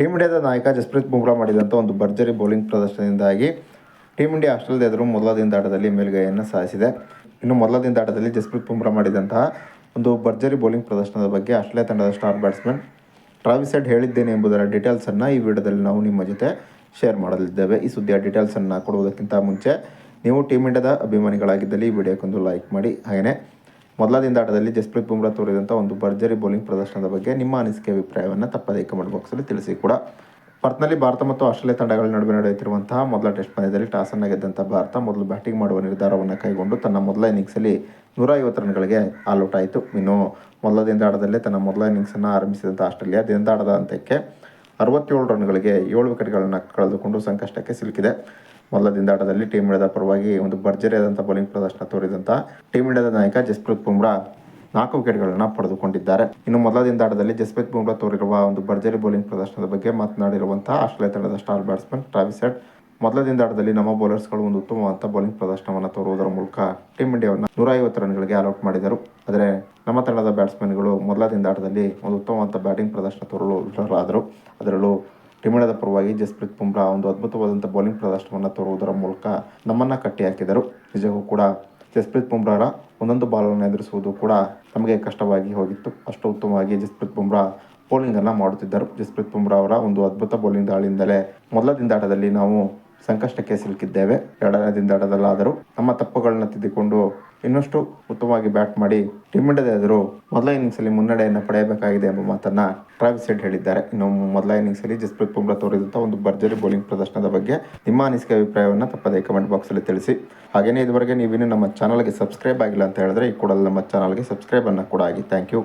Team ಇಂಡಿಯಾದ ನಾಯಕ ಜಸ್ಪ್ರೀತ್ ಬುಮ್ರಾ ಮಾಡಿದಂಥ ಒಂದು ಭರ್ಜರಿ ಬೌಲಿಂಗ್ ಪ್ರದರ್ಶನದಿಂದಾಗಿ ಟೀಮ್ ಇಂಡಿಯಾ ಆಸ್ಟ್ರೇಲಿಯಾದ ಎದುರು ಮೊದಲ ದಿನದಾಟದಲ್ಲಿ ಮೇಲುಗೈಯನ್ನು ಸಾಧಿಸಿದೆ ಇನ್ನು ಮೊದಲ ದಿನದಾಟದಲ್ಲಿ ಜಸ್ಪ್ರೀತ್ ಬುಮ್ರಾ ಮಾಡಿದಂತಹ ಒಂದು ಭರ್ಜರಿ ಬೌಲಿಂಗ್ ಪ್ರದರ್ಶನದ ಬಗ್ಗೆ ಆಸ್ಟ್ರೇಲಿಯಾ ತಂಡದ ಸ್ಟಾರ್ ಬ್ಯಾಟ್ಸ್ಮನ್ ಟ್ರಾವಿಸ್ ಹೆಡ್ ಹೇಳಿದ್ದೇನೆ ಎಂಬುದರ ಡೀಟೇಲ್ಸನ್ನು ಈ ವಿಡಿಯೋದಲ್ಲಿ ನಾವು ನಿಮ್ಮ ಜೊತೆ ಶೇರ್ ಮಾಡಲಿದ್ದೇವೆ. ಈ ಸುದ್ದಿಯ ಡೀಟೇಲ್ಸನ್ನು ಕೊಡುವುದಕ್ಕಿಂತ ಮುಂಚೆ ನೀವು ಟೀಮ್ ಇಂಡಿಯಾದ ಅಭಿಮಾನಿಗಳಾಗಿದ್ದಲ್ಲಿ ಈ ವಿಡಿಯೋಕ್ಕೊಂದು ಲೈಕ್ ಮಾಡಿ. ಹಾಗೆಯೇ ಮೊದಲ ದಿನದಾಟದಲ್ಲಿ ಜಸ್ಪ್ರೀತ್ ಬುಮ್ರಾ ತೋರಿದಂಥ ಒಂದು ಭರ್ಜರಿ ಬೌಲಿಂಗ್ ಪ್ರದರ್ಶನದ ಬಗ್ಗೆ ನಿಮ್ಮ ಅನಿಸಿಕೆ ಅಭಿಪ್ರಾಯವನ್ನು ತಪ್ಪದೇ ಕಮೆಂಟ್ ಬಾಕ್ಸಲ್ಲಿ ತಿಳಿಸಿ ಕೂಡ. ಪರ್ತ್ನಲ್ಲಿ ಭಾರತ ಮತ್ತು ಆಸ್ಟ್ರೇಲಿಯಾ ತಂಡಗಳ ನಡುವೆ ನಡೆಯುತ್ತಿರುವಂತಹ ಮೊದಲ ಟೆಸ್ಟ್ ಪಂದ್ಯದಲ್ಲಿ ಟಾಸನ್ನು ಗೆದ್ದಂಥ ಭಾರತ ಮೊದಲು ಬ್ಯಾಟಿಂಗ್ ಮಾಡುವ ನಿರ್ಧಾರವನ್ನು ಕೈಗೊಂಡು ತನ್ನ ಮೊದಲ ಇನ್ನಿಂಗ್ಸಲ್ಲಿ ನೂರ ಐವತ್ತು ರನ್ಗಳಿಗೆ ಆಲ್ಔಟ್ ಆಯಿತು. ಇನ್ನು ಮೊದಲ ದಿನದಾಟದಲ್ಲೇ ತನ್ನ ಮೊದಲ ಇನ್ನಿಂಗ್ಸನ್ನು ಆರಂಭಿಸಿದಂಥ ಆಸ್ಟ್ರೇಲಿಯಾ ದಿನದಾಟದ ಅಂತ್ಯಕ್ಕೆ ಅರವತ್ತೇಳು ರನ್ಗಳಿಗೆ ಏಳು ವಿಕೆಟ್ಗಳನ್ನು ಕಳೆದುಕೊಂಡು ಸಂಕಷ್ಟಕ್ಕೆ ಸಿಲುಕಿದೆ. ಮೊದಲ ದಿನದಾಟದಲ್ಲಿ ಟೀಮ್ ಇಂಡಿಯಾದ ಪರವಾಗಿ ಒಂದು ಭರ್ಜರಿಯಾದಂಥ ಬೌಲಿಂಗ್ ಪ್ರದರ್ಶನ ತೋರಿದಂಥ ಟೀಮ್ ಇಂಡಿಯಾದ ನಾಯಕ ಜಸ್ಪ್ರೀತ್ ಬುಮ್ರಾ ನಾಲ್ಕು ವಿಕೆಟ್ಗಳನ್ನು ಪಡೆದುಕೊಂಡಿದ್ದಾರೆ. ಇನ್ನು ಮೊದಲ ದಿನದಾಟದಲ್ಲಿ ಜಸ್ಪ್ರೀತ್ ಬುಮ್ರಾ ತೋರಿರುವ ಒಂದು ಭರ್ಜರಿ ಬೌಲಿಂಗ್ ಪ್ರದರ್ಶನದ ಬಗ್ಗೆ ಮಾತನಾಡಿರುವಂತಹ ಆಸ್ಟ್ರೇಲಿಯಾ ತಂಡದ ಸ್ಟಾರ್ ಬ್ಯಾಟ್ಸ್ಮನ್ ಟ್ರಾವಿಸ್ ಹೆಡ್ ಮೊದಲ ದಿನದಾಟದಲ್ಲಿ ನಮ್ಮ ಬೌಲರ್ಸ್ಗಳು ಒಂದು ಉತ್ತಮವಾದ ಬೌಲಿಂಗ್ ಪ್ರದರ್ಶನವನ್ನು ತೋರುವುದರ ಮೂಲಕ ಟೀಮ್ ಇಂಡಿಯಾವನ್ನು ನೂರ ಐವತ್ತು ರನ್ಗಳಿಗೆ ಆಲ್ಔಟ್ ಮಾಡಿದರು. ಆದರೆ ನಮ್ಮ ತಂಡದ ಬ್ಯಾಟ್ಸ್ಮನ್ಗಳು ಮೊದಲ ದಿನದಾಟದಲ್ಲಿ ಒಂದು ಉತ್ತಮವಾದ ಬ್ಯಾಟಿಂಗ್ ಪ್ರದರ್ಶನ ತೋರಲು ವಿಫಲರಾದರು ಅದರಲ್ಲೂ ಟೀಮ್ ಇಂಡಿಯಾದ ಪರವಾಗಿ ಜಸ್ಪ್ರೀತ್ ಬುಮ್ರಾ ಒಂದು ಅದ್ಭುತವಾದಂಥ ಬೌಲಿಂಗ್ ಪ್ರದರ್ಶನವನ್ನು ತೋರುವುದರ ಮೂಲಕ ನಮ್ಮನ್ನು ಕಟ್ಟಿ ಹಾಕಿದರು ನಿಜಕ್ಕೂ ಕೂಡ ಜಸ್ಪ್ರೀತ್ ಬುಮ್ರಾರ ಒಂದೊಂದು ಬಾಲನ್ನು ಎದುರಿಸುವುದು ಕೂಡ ನಮಗೆ ಕಷ್ಟವಾಗಿ ಹೋಗಿತ್ತು. ಅಷ್ಟು ಉತ್ತಮವಾಗಿ ಜಸ್ಪ್ರೀತ್ ಬುಮ್ರಾ ಬೌಲಿಂಗನ್ನು ಮಾಡುತ್ತಿದ್ದರು. ಜಸ್ಪ್ರೀತ್ ಬುಮ್ರಾ ಅವರ ಒಂದು ಅದ್ಭುತ ಬೌಲಿಂಗ್ ದಾಳಿಯಿಂದಲೇ ಮೊದಲ ದಿನದಾಟದಲ್ಲಿ ನಾವು ಸಂಕಷ್ಟಕ್ಕೆ ಸಿಲುಕಿದ್ದೇವೆ. ಎರಡನೇ ದಿನದಾಟದಲ್ಲಾದರೂ ನಮ್ಮ ತಪ್ಪುಗಳನ್ನ ತಿದ್ದಿಕೊಂಡು ಇನ್ನಷ್ಟು ಉತ್ತಮವಾಗಿ ಬ್ಯಾಟ್ ಮಾಡಿ ಟೀಮ್ ಇಂಡಿಯಾದ ಎದುರು ಮೊದಲ ಇನ್ನಿಂಗ್ಸಲ್ಲಿ ಮುನ್ನಡೆಯನ್ನು ಪಡೆಯಬೇಕಾಗಿದೆ ಎಂಬ ಮಾತನ್ನ ಟ್ರಾವಿಸ್ ಹೆಡ್ ಹೇಳಿದ್ದಾರೆ. ಇನ್ನು ಮೊದಲ ಇನ್ನಿಂಗ್ಸಲ್ಲಿ ಜಸ್ಪ್ರೀತ್ ಬುಮ್ರಾ ತೋರಿದಂಥ ಒಂದು ಭರ್ಜರಿ ಬೌಲಿಂಗ್ ಪ್ರದರ್ಶನದ ಬಗ್ಗೆ ನಿಮ್ಮ ಅನಿಸಿಕೆ ಅಭಿಪ್ರಾಯವನ್ನು ತಪ್ಪದೇ ಕಮೆಂಟ್ ಬಾಕ್ಸಲ್ಲಿ ತಿಳಿಸಿ. ಹಾಗೆಯೇ ಇದುವರೆಗೆ ನೀವಿನ್ನೂ ನಮ್ಮ ಚಾನಲ್ಗೆ ಸಬ್ಸ್ಕ್ರೈಬ್ ಆಗಿಲ್ಲ ಅಂತ ಹೇಳಿದ್ರೆ ಈ ಕೂಡ ನಮ್ಮ ಚಾನಲ್ಗೆ ಸಬ್ಸ್ಕ್ರೈಬನ್ನು ಕೂಡ ಆಗಿ. Thank you